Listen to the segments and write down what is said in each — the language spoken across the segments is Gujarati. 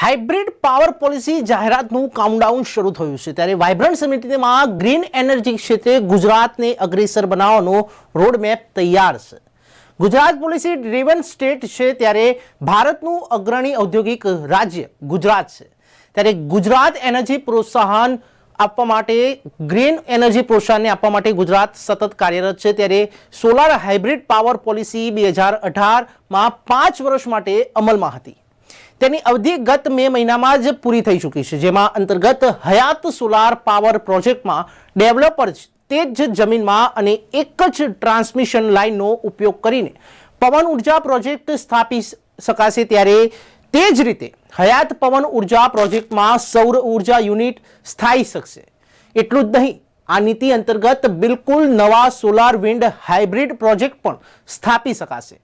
હાઇબ્રિડ પાવર પોલિસી જાહેરાતનું કાઉન્ટડાઉન શરૂ થયું છે. ત્યારે વાઇબ્રન્ટ સમિતિમાં ગ્રીન એનર્જી ક્ષેત્રે ગુજરાતને અગ્રેસર બનાવવાનો રોડમેપ તૈયાર છે. ગુજરાત પોલિસી ડ્રીવન સ્ટેટ છે ત્યારે ભારતનું અગ્રણી ઔદ્યોગિક રાજ્ય ગુજરાત છે. ત્યારે ગુજરાત એનર્જી પ્રોત્સાહન આપવા માટે, ગ્રીન એનર્જી પ્રોત્સાહનને આપવા માટે ગુજરાત સતત કાર્યરત છે. ત્યારે સોલાર હાઇબ્રિડ પાવર પોલિસી બે હજાર અઢારમાં પાંચ વર્ષ માટે અમલમાં હતી. તેની અવધિ ગત મે મહિનામાં જ પૂરી થઈ ચૂકી છે, જેમાં અંતર્ગત હયાત સોલાર પાવર પ્રોજેક્ટમાં ડેવલપર તે જ જમીનમાં અને એક જ ટ્રાન્સમિશન લાઇનનો ઉપયોગ કરીને પવન ઊર્જા પ્રોજેક્ટ સ્થાપી શકાશે ત્યારે તે જ રીતે હયાત પવન ઊર્જા પ્રોજેક્ટમાં સૌર ઊર્જા યુનિટ સ્થાયી શકશે. એટલું જ નહીં, આ નીતિ અંતર્ગત બિલકુલ નવા સોલાર વિન્ડ હાઇબ્રિડ પ્રોજેક્ટ પણ સ્થાપી શકાશે.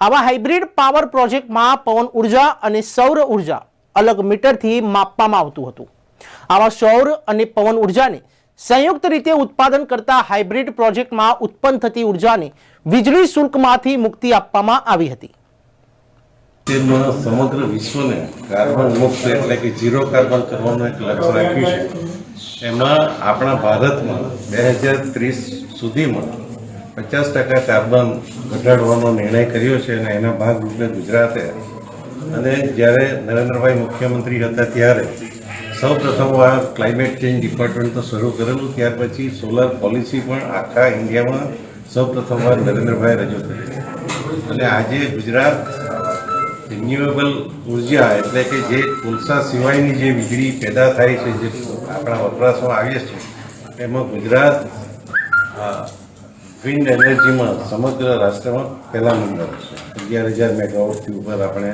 આવા હાઇબ્રિડ પાવર પ્રોજેક્ટમાં પવન ઊર્જા અને સૌર ઊર્જા અલગ મીટરથી માપવામાં આવતું હતું. આવા સૌર અને પવન ઉર્જાને સંયુક્ત રીતે ઉત્પાદન કરતા હાઇબ્રિડ પ્રોજેક્ટમાં ઉત્પન્ન થતી ઉર્જાને વીજળી શુલ્કમાંથી મુક્તિ આપવામાં આવી હતી. સમગ્ર વિશ્વને કાર્બન મુક્ત એટલે કે ઝીરો કાર્બન કરવાનું એક લક્ષ્ય રાખ્યું છે. એમાં આપણા ભારતમાં બે હજાર ત્રીસ સુધીમાં પચાસ ટકા કાર્બન ઘટાડવાનો નિર્ણય કર્યો છે અને એના ભાગરૂપે ગુજરાતે અને જ્યારે નરેન્દ્રભાઈ મુખ્યમંત્રી હતા ત્યારે સૌ પ્રથમ આ ક્લાઇમેટ ચેન્જ ડિપાર્ટમેન્ટ તો શરૂ કરેલું, ત્યાર પછી સોલર પોલિસી પણ આખા ઇન્ડિયામાં સૌ પ્રથમવાર નરેન્દ્રભાઈ રજૂ કરી. અને આજે ગુજરાત રિન્યુએબલ ઊર્જા એટલે કે જે કોલસા સિવાયની જે વીજળી પેદા થાય છે, જે આપણા વપરાશમાં આવે છે એમાં ગુજરાત વિન્ડ એનર્જીમાં સમગ્ર રાષ્ટ્રમાં પહેલા નંબર છે. અગિયાર હજાર મેગાવોટથી ઉપર આપણે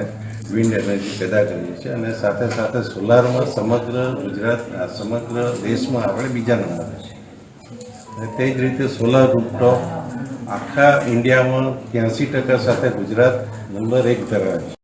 વિન્ડ એનર્જી પેદા કરીએ છીએ અને સાથે સાથે સોલારમાં સમગ્ર ગુજરાત સમગ્ર દેશમાં આપણે બીજા નંબરે છે. અને તે જ રીતે સોલાર રૂપટોપ આખા ઇન્ડિયામાં ત્યાંસી ટકા સાથે ગુજરાત નંબર એક ધરાવે છે.